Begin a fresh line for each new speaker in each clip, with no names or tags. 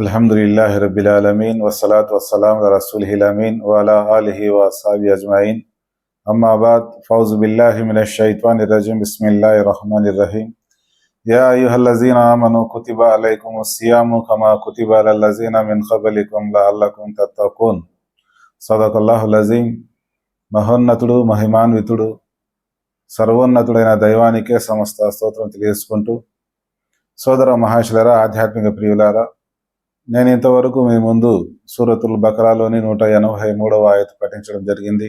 الحمد لله رب العالمين والصلاة والسلام على رسوله الأمين وعلى آله وأصحابه أجمعين أما بعد فوز بالله من يا أيها الذين آمنوا كتب عليكم الصيام كما كتب على الذين من قبلكم لعلكم تتقون صدق الله العظيم మహోన్నతుడు మహిమాన్వితుడు సర్వోన్నతుడైన దైవానికే సమస్త స్తోత్రం తెలియజేసుకుంటూ సోదర మహాశులరా ఆధ్యాత్మిక ప్రియులారా నేను ఇంతవరకు మీ ముందు సూరతుల్ బకరాలోని నూట ఎనభై మూడవ ఆయత పఠించడం జరిగింది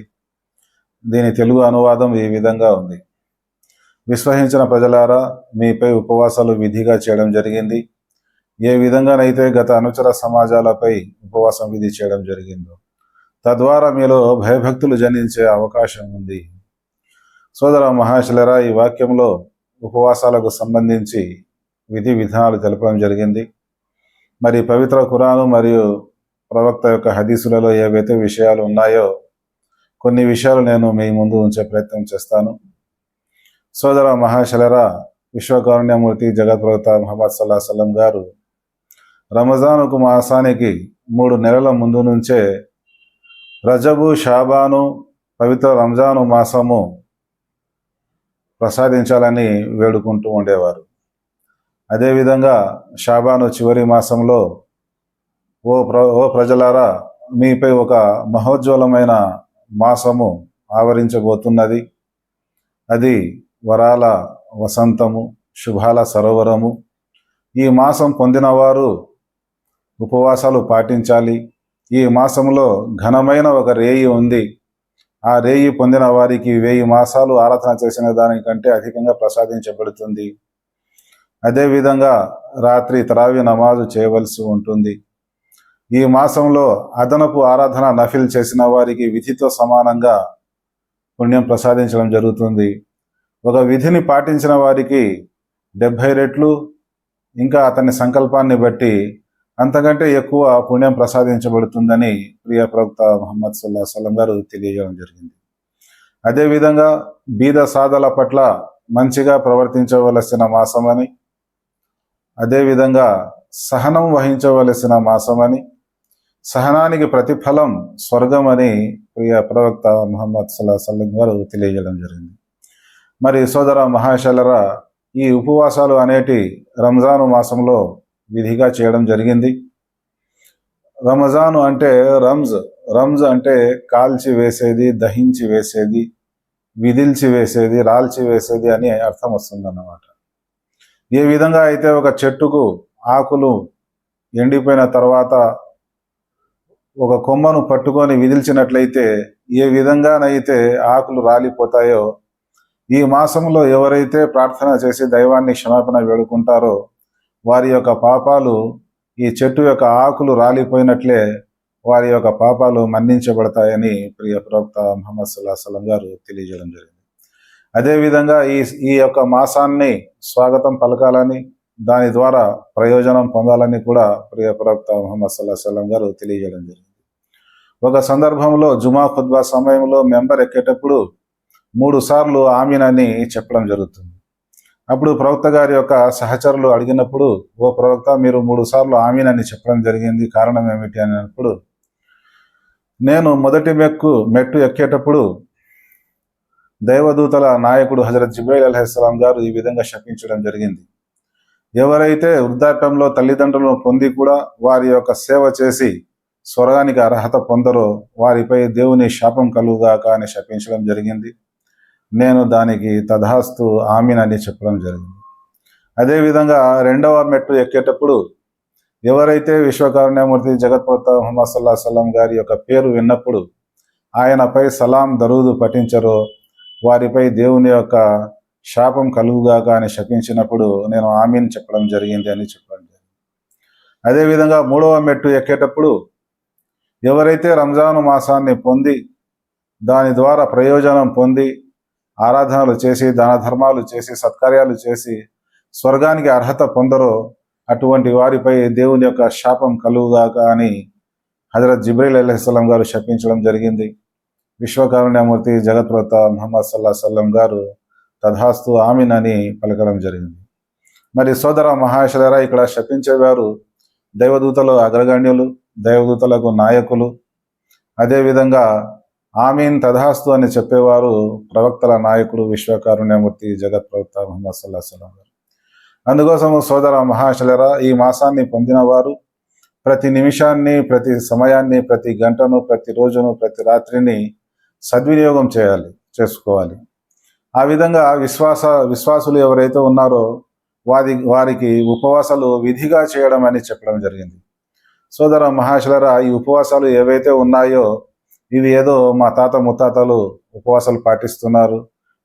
దీని తెలుగు అనువాదం ఈ విధంగా ఉంది విశ్వసించిన ప్రజలారా మీపై ఉపవాసాలు విధిగా చేయడం జరిగింది. ఏ విధంగానైతే గత అనుచర సమాజాలపై ఉపవాసం విధి చేయడం జరిగిందో తద్వారా మీలో భయభక్తులు జనించే అవకాశం ఉంది. సోదర మహాశిలరా ఈ వాక్యంలో ఉపవాసాలకు సంబంధించి విధి విధానాలు తెలపడం జరిగింది. మరి పవిత్ర కురాను మరియు ప్రవక్త యొక్క హదీసులలో ఏవైతే విషయాలు ఉన్నాయో కొన్ని విషయాలు నేను మీ ముందు ఉంచే ప్రయత్నం చేస్తాను. సోదర మహాశలరా విశ్వకారుణ్యమూర్తి జగత్ప్రవత మహమ్మద్ సల్లా సలం గారు రమజానుకు మాసానికి మూడు నెలల ముందు నుంచే రజబు షాబాను పవిత్ర రంజాను మాసము ప్రసాదించాలని వేడుకుంటూ ఉండేవారు. అదేవిధంగా షాబాను చివరి మాసంలో ఓ ప్ర ఓ ప్రజలారా మీపై ఒక మహోజ్వలమైన మాసము ఆవరించబోతున్నది. అది వరాల వసంతము శుభాల సరోవరము. ఈ మాసం పొందినవారు ఉపవాసాలు పాటించాలి. ఈ మాసంలో ఘనమైన ఒక రేయి ఉంది. ఆ రేయి పొందిన వారికి వెయ్యి మాసాలు ఆరాధన చేసిన దానికంటే అధికంగా ప్రసాదించబడుతుంది. అదేవిధంగా రాత్రి తరావి నమాజు చేయవలసి ఉంటుంది. ఈ మాసంలో అదనపు ఆరాధన నఫిల్ చేసిన వారికి విధితో సమానంగా పుణ్యం ప్రసాదించడం జరుగుతుంది. ఒక విధిని పాటించిన వారికి డెబ్భై రెట్లు ఇంకా అతని సంకల్పాన్ని బట్టి అంతకంటే ఎక్కువ పుణ్యం ప్రసాదించబడుతుందని ప్రియ ప్రవక్త మహమ్మద్ సుల్లా సలం గారు తెలియజేయడం జరిగింది. అదేవిధంగా బీద సాధల పట్ల మంచిగా ప్రవర్తించవలసిన మాసమని అదేవిధంగా సహనం వహించవలసిన మాసమని సహనానికి ప్రతిఫలం స్వర్గం అని ప్రియ ప్రవక్త మహమ్మద్ సల్లా సల్లం గారు తెలియజేయడం జరిగింది. మరి సోదర మహాశలరా ఈ ఉపవాసాలు అనేటి రంజాను మాసంలో విధిగా చేయడం జరిగింది. రమజాను అంటే రంజ్ రంజ్ అంటే కాల్చి వేసేది దహించి వేసేది విధిల్చి వేసేది రాల్చి వేసేది అని అర్థం వస్తుందన్నమాట. ఏ విధంగా అయితే ఒక చెట్టుకు ఆకులు ఎండిపోయిన తర్వాత ఒక కొమ్మను పట్టుకొని విదిల్చినట్లయితే ఏ విధంగానైతే ఆకులు రాలిపోతాయో ఈ మాసంలో ఎవరైతే ప్రార్థన చేసి దైవాన్ని క్షమాపణ వేడుకుంటారో వారి యొక్క పాపాలు ఈ చెట్టు యొక్క ఆకులు రాలిపోయినట్లే వారి యొక్క పాపాలు మన్నించబడతాయని ప్రియ ప్రవక్త ముహమ్మద్ సుల్లా సలం గారు తెలియజేయడం జరిగింది. అదేవిధంగా ఈ ఈ యొక్క మాసాన్ని స్వాగతం పలకాలని దాని ద్వారా ప్రయోజనం పొందాలని కూడా ప్రియ ప్రవక్త ముహమ్మద్ సల్లా సలం గారు తెలియజేయడం జరిగింది. ఒక సందర్భంలో జుమా ఖుద్బా సమయంలో మెంబర్ ఎక్కేటప్పుడు మూడు సార్లు ఆమీనని చెప్పడం జరుగుతుంది. అప్పుడు ప్రవక్త గారి యొక్క సహచరులు అడిగినప్పుడు ఓ ప్రవక్త మీరు మూడు సార్లు ఆమీనని చెప్పడం జరిగింది. కారణం ఏమిటి? అన్నప్పుడు నేను మొదటి మెక్కు మెట్టు ఎక్కేటప్పుడు దైవదూతల నాయకుడు హజరత్ జిబ్రైల్ అలహిస్లాం గారు ఈ విధంగా శపించడం జరిగింది. ఎవరైతే వృద్ధాప్యంలో తల్లిదండ్రులను పొంది కూడా వారి యొక్క సేవ చేసి స్వర్గానికి అర్హత పొందరో వారిపై దేవుని శాపం కలుగుగాక అని శపించడం జరిగింది. నేను దానికి తధాస్తు ఆమీన్ అని చెప్పడం జరిగింది. అదేవిధంగా రెండవ మెట్టు ఎక్కేటప్పుడు ఎవరైతే విశ్వకారుణ్యమూర్తి జగత్పత ముహమ్మద్ సల్లా సలం గారి యొక్క పేరు విన్నప్పుడు ఆయనపై సలాం దరూదు పఠించరో వారిపై దేవుని యొక్క శాపం కలుగుగాక అని శపించినప్పుడు నేను ఆమీన్ చెప్పడం జరిగింది అని చెప్పడం జరిగింది. అదేవిధంగా మూడవ మెట్టు ఎక్కేటప్పుడు ఎవరైతే రంజాను మాసాన్ని పొంది దాని ద్వారా ప్రయోజనం పొంది ఆరాధనలు చేసి దాన ధర్మాలు చేసి సత్కార్యాలు చేసి స్వర్గానికి అర్హత పొందరో అటువంటి వారిపై దేవుని యొక్క శాపం కలుగుగాక అని హజరత్ జిబ్రీల్ అల్లాహిస్లాం గారు శపించడం జరిగింది. విశ్వకారుణ్యమూర్తి జగత్ప్రత మహమ్మద్ సల్లా సల్లం గారు తథాస్తు ఆమిన్ అని పలకడం జరిగింది. మరి సోదర మహాశలరా ఇక్కడ శపించేవారు దైవదూతలు అగ్రగణ్యులు దైవదూతలకు నాయకులు అదేవిధంగా ఆమీన్ తథాస్తు అని చెప్పేవారు ప్రవక్తల నాయకుడు విశ్వకారుణ్యమూర్తి జగత్ ప్రవక్త ముహమ్మద్ సల్లా సలం గారు. అందుకోసం సోదర మహాశలరా ఈ మాసాన్ని పొందినవారు ప్రతి నిమిషాన్ని ప్రతి సమయాన్ని ప్రతి గంటను ప్రతి రోజును ప్రతి రాత్రిని సద్వినియోగం చేయాలి చేసుకోవాలి. ఆ విధంగా విశ్వాస విశ్వాసులు ఎవరైతే ఉన్నారో వారి వారికి ఉపవాసాలు విధిగా చేయడం అని చెప్పడం జరిగింది. సోదర మహాశలరా ఈ ఉపవాసాలు ఏవైతే ఉన్నాయో ఇవి ఏదో మా తాత ముత్తాతలు ఉపవాసాలు పాటిస్తున్నారు.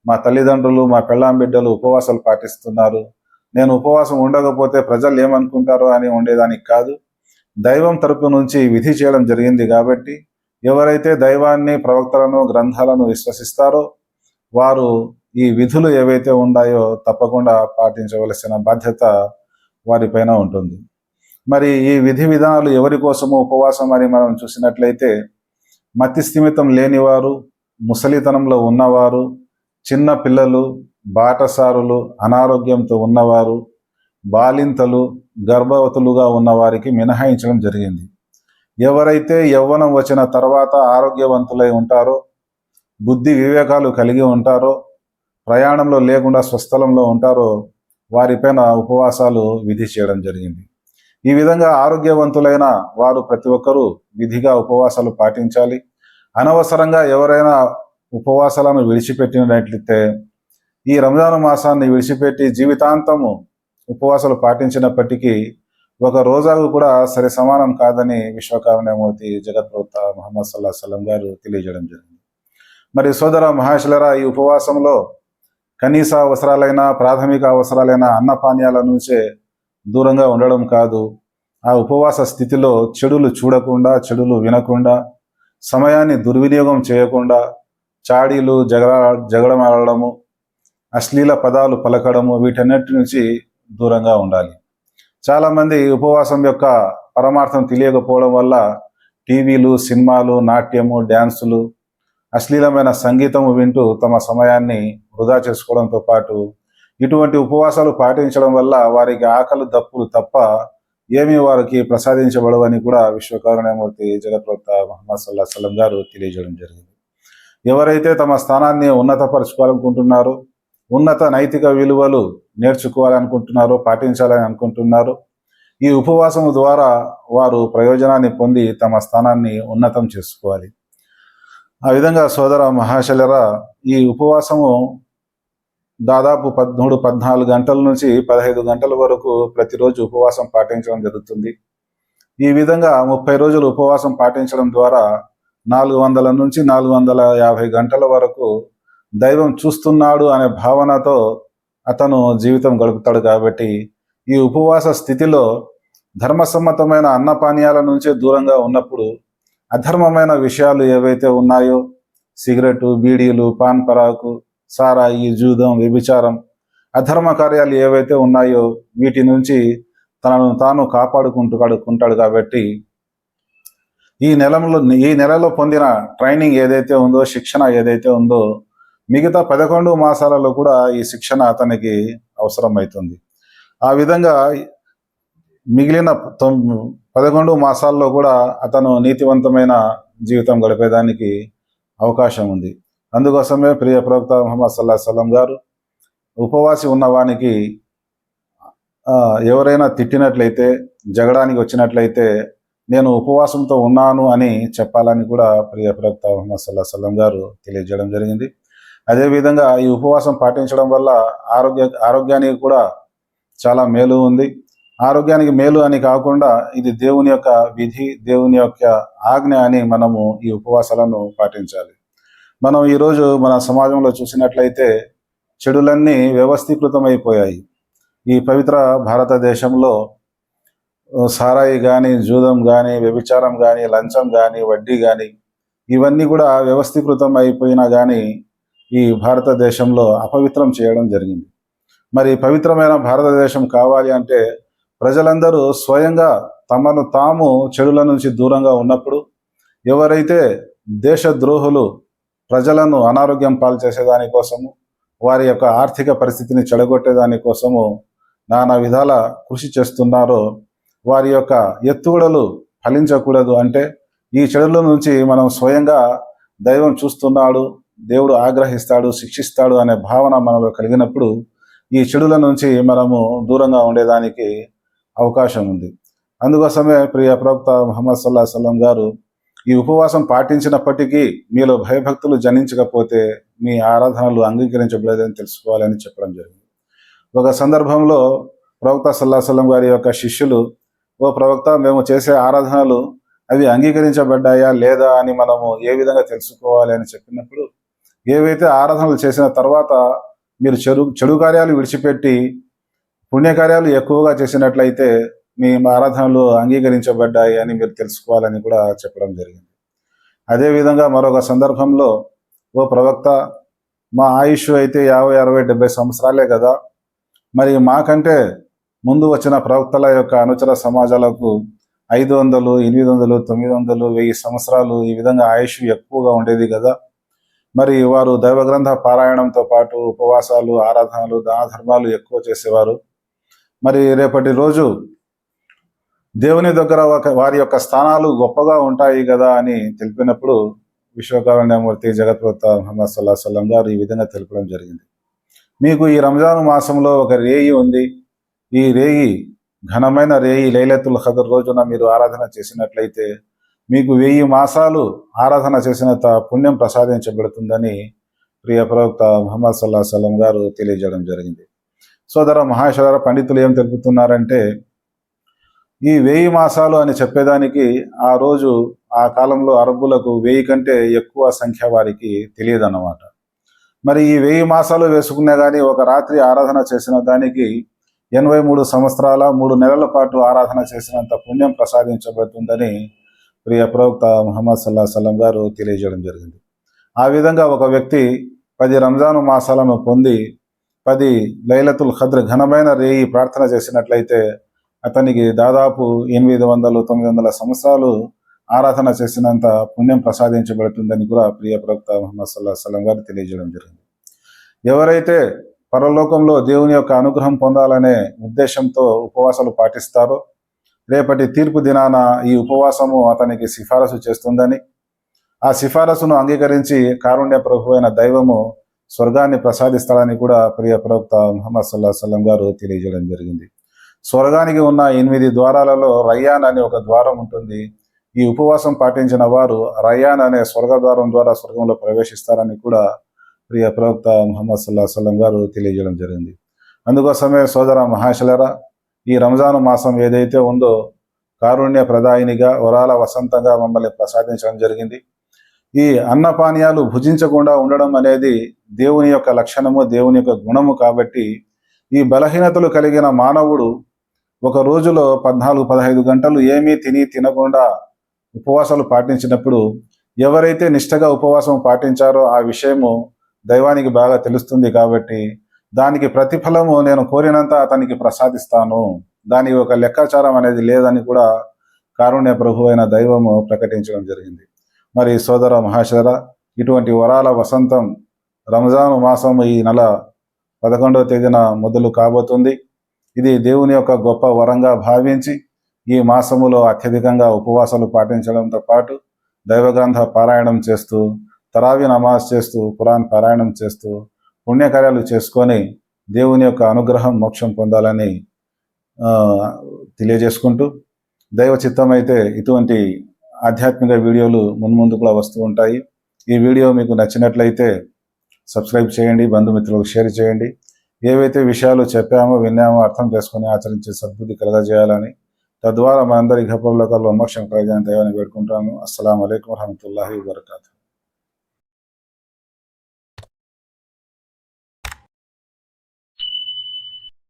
మా తల్లిదండ్రులు మా పెళ్ళాం బిడ్డలు ఉపవాసాలు పాటిస్తున్నారు. నేను ఉపవాసం ఉండకపోతే ప్రజలు ఏమనుకుంటారో అని ఉండేదానికి కాదు. దైవం తరపు నుంచి విధి చేయడం జరిగింది కాబట్టి ఎవరైతే దైవాన్ని ప్రవక్తలను గ్రంథాలను విశ్వసిస్తారో వారు ఈ విధులు ఏవైతే ఉన్నాయో తప్పకుండా పాటించవలసిన బాధ్యత వారిపైన ఉంటుంది. మరి ఈ విధి విధానాలు ఎవరి కోసము ఉపవాసం అని మనం చూసినట్లయితే మతి స్థిమితం లేనివారు ముసలితనంలో ఉన్నవారు చిన్న పిల్లలు బాటసారులు అనారోగ్యంతో ఉన్నవారు బాలింతలు గర్భవతులుగా ఉన్నవారికి మినహాయించడం జరిగింది. ఎవరైతే యవ్వనం వచ్చిన తర్వాత ఆరోగ్యవంతులై ఉంటారో బుద్ధి వివేకాలు కలిగి ఉంటారో ప్రయాణంలో లేకుండా స్వస్థలంలో ఉంటారో వారిపైన ఉపవాసాలు విధి చేయడం జరిగింది. ఈ విధంగా ఆరోగ్యవంతులైన వారు ప్రతి ఒక్కరూ విధిగా ఉపవాసాలు పాటించాలి. అనవసరంగా ఎవరైనా ఉపవాసాలను విడిచిపెట్టినట్లయితే ఈ రంజాను మాసాన్ని విడిచిపెట్టి జీవితాంతము ఉపవాసాలు పాటించినప్పటికీ ఒక రోజాకు కూడా సరి సమానం కాదని విశ్వకారుణ్యమూర్తి జగత్ప్రవక్త మహమ్మద్ సల్లా సలం గారు తెలియజేయడం జరిగింది. మరి సోదర మహేశ్వర ఈ ఉపవాసంలో కనీస అవసరాలైన ప్రాథమిక అవసరాలైన అన్నపానీయాల నుంచే దూరంగా ఉండడం కాదు. ఆ ఉపవాస స్థితిలో చెడులు చూడకుండా చెడులు వినకుండా సమయాన్ని దుర్వినియోగం చేయకుండా చాడీలు జగడ జగడమాడము అశ్లీల పదాలు పలకడము వీటన్నిటి నుంచి దూరంగా ఉండాలి. చాలామంది ఉపవాసం యొక్క పరమార్థం తెలియకపోవడం వల్ల టీవీలు సినిమాలు నాట్యము డ్యాన్సులు అశ్లీలమైన సంగీతము వింటూ తమ సమయాన్ని వృధా చేసుకోవడంతో పాటు ఇటువంటి ఉపవాసాలు పాటించడం వల్ల వారికి ఆకలి దప్పులు తప్ప ఏమీ వారికి ప్రసాదించబడవని కూడా విశ్వకారుణ్యమూర్తి జగత్ప్రవక్త మహమ్మద్ సల్లా సలం గారు తెలియజేయడం జరిగింది. ఎవరైతే తమ స్థానాన్ని ఉన్నతపరచుకోవాలనుకుంటున్నారో ఉన్నత నైతిక విలువలు నేర్చుకోవాలనుకుంటున్నారో పాటించాలని అనుకుంటున్నారో ఈ ఉపవాసం ద్వారా వారు ప్రయోజనాన్ని పొంది తమ స్థానాన్ని ఉన్నతం చేసుకోవాలి. ఆ విధంగా సోదర మహాశలరా ఈ ఉపవాసము దాదాపు పదమూడు పద్నాలుగు గంటల నుంచి పదహైదు గంటల వరకు ప్రతిరోజు ఉపవాసం పాటించడం జరుగుతుంది. ఈ విధంగా ముప్పై రోజులు ఉపవాసం పాటించడం ద్వారా నాలుగు వందల నుంచి నాలుగు వందల యాభై గంటల వరకు దైవం చూస్తున్నాడు అనే భావనతో అతను జీవితం గడుపుతాడు కాబట్టి ఈ ఉపవాస స్థితిలో ధర్మసమ్మతమైన అన్నపానీయాల నుంచే దూరంగా ఉన్నప్పుడు అధర్మమైన విషయాలు ఏవైతే ఉన్నాయో సిగరెట్ బీడీలు పాన్ పరాకు సారాయి జూదం వ్యభిచారం అధర్మ కార్యాలు ఏవైతే ఉన్నాయో వీటి నుంచి తనను తాను కాపాడుకుంటూ కడుక్కుంటాడు కాబట్టి ఈ నెలలో ఈ నెలలో పొందిన ట్రైనింగ్ ఏదైతే ఉందో శిక్షణ ఏదైతే ఉందో మిగతా పదకొండు మాసాలలో కూడా ఈ శిక్షణ అతనికి అవసరమవుతుంది ఆ విధంగా మిగిలిన పదకొండు మాసాల్లో కూడా అతను నీతివంతమైన జీవితం గడిపేదానికి అవకాశం ఉంది. అందుకోసమే ప్రియ ప్రవక్త ముహమ్మద్ సల్లా సలం గారు ఉపవాసి ఉన్నవానికి ఎవరైనా తిట్టినట్లయితే జగడానికి వచ్చినట్లయితే నేను ఉపవాసంతో ఉన్నాను అని చెప్పాలని కూడా ప్రియ ప్రవక్త ముహమ్మద్ సల్లా సలం గారు తెలియజేయడం జరిగింది. అదేవిధంగా ఈ ఉపవాసం పాటించడం వల్ల ఆరోగ్య ఆరోగ్యానికి కూడా చాలా మేలు ఉంది. ఆరోగ్యానికి మేలు అని కాకుండా ఇది దేవుని యొక్క విధి దేవుని యొక్క ఆజ్ఞ అని మనము ఈ ఉపవాసాలను పాటించాలి. మనం ఈరోజు మన సమాజంలో చూసినట్లయితే చెడులన్నీ వ్యవస్థీకృతమైపోయాయి. ఈ పవిత్ర భారతదేశంలో సారాయి కానీ జూదం కానీ వ్యభిచారం కానీ లంచం కానీ వడ్డీ కానీ ఇవన్నీ కూడా వ్యవస్థీకృతం అయిపోయినా కానీ ఈ భారతదేశంలో అపవిత్రం చేయడం జరిగింది. మరి పవిత్రమైన భారతదేశం కావాలి అంటే ప్రజలందరూ స్వయంగా తమను తాము చెడుల నుంచి దూరంగా ఉన్నప్పుడు ఎవరైతే దేశద్రోహులు ప్రజలను అనారోగ్యం పాలు చేసేదానికోసము వారి యొక్క ఆర్థిక పరిస్థితిని చెడగొట్టేదానికోసము నానా విధాల కృషి చేస్తున్నారో వారి యొక్క ఎత్తుగడలు ఫలించకూడదు అంటే ఈ చెడుల నుంచి మనం స్వయంగా దైవం చూస్తున్నాడు దేవుడు ఆగ్రహిస్తాడు శిక్షిస్తాడు అనే భావన మనలో కలిగినప్పుడు ఈ చెడుల నుంచి మనము దూరంగా ఉండేదానికి అవకాశం ఉంది. అందుకోసమే ప్రియ ప్రవక్త ముహమ్మద్ సల్లాహ సలం గారు ఈ ఉపవాసం పాటించినప్పటికీ మీలో భయభక్తులు జనించకపోతే మీ ఆరాధనలు అంగీకరించబడలేదని తెలుసుకోవాలని చెప్పడం జరిగింది. ఒక సందర్భంలో ప్రవక్త సల్లాహసలం గారి యొక్క శిష్యులు ఓ ప్రవక్త మేము చేసే ఆరాధనలు అవి అంగీకరించబడ్డాయా లేదా అని మనము ఏ విధంగా తెలుసుకోవాలి? అని చెప్పినప్పుడు ఏవైతే ఆరాధనలు చేసిన తర్వాత మీరు చెడు చెడు కార్యాలు విడిచిపెట్టి పుణ్యకార్యాలు ఎక్కువగా చేసినట్లయితే మీ ఆరాధనలు అంగీకరించబడ్డాయి అని మీరు తెలుసుకోవాలని కూడా చెప్పడం జరిగింది. అదేవిధంగా మరొక సందర్భంలో ఓ ప్రవక్త మా ఆయుష్ అయితే యాభై అరవై డెబ్బై సంవత్సరాలే కదా మరి మాకంటే ముందు వచ్చిన ప్రవక్తల యొక్క అనుచర సమాజాలకు ఐదు వందలు ఎనిమిది వందలు తొమ్మిది వందలు వెయ్యి సంవత్సరాలు ఈ విధంగా ఆయుష్ ఎక్కువగా ఉండేది కదా మరి వారు దైవ గ్రంథ పారాయణంతో పాటు ఉపవాసాలు ఆరాధనలు దాన ధర్మాలు ఎక్కువ చేసేవారు మరి రేపటి రోజు దేవుని దగ్గర ఒక వారి యొక్క స్థానాలు గొప్పగా ఉంటాయి కదా అని తెలిపినప్పుడు విశ్వకారణ్యమూర్తి జగత్ప్రత మహమ్మద్ సల్లా సల్లం గారు ఈ విధంగా తెలపడం జరిగింది. మీకు ఈ రంజాన్ మాసంలో ఒక రేయి ఉంది. ఈ రేయి ఘనమైన రేయి లైలతుల్ ఖదర్ రోజున మీరు ఆరాధన చేసినట్లయితే మీకు వెయ్యి మాసాలు ఆరాధన చేసినంత పుణ్యం ప్రసాదించబడుతుందని ప్రియ ప్రవక్త మహమ్మద్ సల్లా సలం గారు తెలియజేయడం జరిగింది. సోదర మహేశ్వర పండితులు ఏం తెలుపుతున్నారంటే ఈ వెయ్యి మాసాలు అని చెప్పేదానికి ఆ రోజు ఆ కాలంలో అరబ్బులకు వెయ్యి కంటే ఎక్కువ సంఖ్య వారికి తెలియదన్నమాట. మరి ఈ వెయ్యి మాసాలు వేసుకునే కానీ ఒక రాత్రి ఆరాధన చేసిన దానికి ఎనభై మూడు సంవత్సరాల మూడు నెలల పాటు ఆరాధన చేసినంత పుణ్యం ప్రసాదించబడుతుందని ప్రియ ప్రవక్త ముహమ్మద్ సల్లా సల్లం గారు తెలియజేయడం జరిగింది. ఆ విధంగా ఒక వ్యక్తి పది రంజాను మాసాలను పొంది పది లైలతుల్ ఖద్ర్ ఘనమైన రేయి ప్రార్థన చేసినట్లయితే అతనికి దాదాపు ఎనిమిది వందలు తొమ్మిది వందల సంవత్సరాలు ఆరాధన చేసినంత పుణ్యం ప్రసాదించబడుతుందని కూడా ప్రియ ప్రవక్త ముహమ్మద్ సల్లా సలం గారు తెలియజేయడం జరిగింది. ఎవరైతే పరలోకంలో దేవుని యొక్క అనుగ్రహం పొందాలనే ఉద్దేశంతో ఉపవాసాలు పాటిస్తారో రేపటి తీర్పు దినాన ఈ ఉపవాసము అతనికి సిఫారసు చేస్తుందని ఆ సిఫారసును అంగీకరించి కారుణ్య ప్రభు అయిన దైవము స్వర్గాన్ని ప్రసాదిస్తాడని కూడా ప్రియ ప్రవక్త ముహమ్మద్ సల్లా సలం గారు తెలియజేయడం జరిగింది. స్వర్గానికి ఉన్న ఎనిమిది ద్వారాలలో రయ్యాన్ అనే ఒక ద్వారం ఉంటుంది. ఈ ఉపవాసం పాటించిన వారు రయ్యాన్ అనే స్వర్గ ద్వారం ద్వారా స్వర్గంలో ప్రవేశిస్తారని కూడా ప్రియ ప్రవక్త ముహమ్మద్ సల్లా సల్లం గారు తెలియజేయడం జరిగింది. అందుకోసమే సోదర మహాశలరా ఈ రంజాను మాసం ఏదైతే ఉందో కారుణ్య ప్రదాయినిగా వరాల వసంతంగా మమ్మల్ని ప్రసాదించడం జరిగింది. ఈ అన్నపానీయాలు భుజించకుండా ఉండడం అనేది దేవుని యొక్క లక్షణము దేవుని యొక్క గుణము కాబట్టి ఈ బలహీనతలు కలిగిన మానవుడు ఒక రోజులో పద్నాలుగు పదహైదు గంటలు ఏమీ తిని తినకుండా ఉపవాసాలు పాటించినప్పుడు ఎవరైతే నిష్టగా ఉపవాసం పాటించారో ఆ విషయము దైవానికి బాగా తెలుస్తుంది కాబట్టి దానికి ప్రతిఫలము నేను కోరినంత అతనికి ప్రసాదిస్తాను. దానికి ఒక లెక్కాచారం అనేది లేదని కూడా కారుణ్య ప్రభు అయిన దైవము ప్రకటించడం జరిగింది. మరి సోదర మహాశర ఇటువంటి వరాల వసంతం రంజాన్ మాసం ఈ నెల పదకొండవ తేదీన మొదలు కాబోతుంది. ఇది దేవుని యొక్క గొప్ప వరంగా భావించి ఈ మాసములో అత్యధికంగా ఉపవాసాలు పాటించడంతో పాటు దైవగ్రంథ పారాయణం చేస్తూ తరావి నమాజ్ చేస్తూ ఖురాన్ పారాయణం చేస్తూ పుణ్యకార్యాలు చేసుకొని దేవుని యొక్క అనుగ్రహం మోక్షం పొందాలని తెలియజేసుకుంటూ దైవ చిత్తం అయితే ఇటువంటి ఆధ్యాత్మిక వీడియోలు మున్ముందు కూడా వస్తూ ఉంటాయి. ఈ వీడియో మీకు నచ్చినట్లయితే సబ్స్క్రైబ్ చేయండి బంధుమిత్రులకు షేర్ చేయండి. ఏవైతే విషయాలు చెప్పామో విన్నామో అర్థం చేసుకుని ఆచరించే సద్బుద్ధి కలగజేయాలని తద్వారా మనందరి గొప్ప కల్లా మోక్షం కలిగిన దైవాన్ని వేడుకుంటాము. అస్సలం అయికం వరహమూల వరకాతు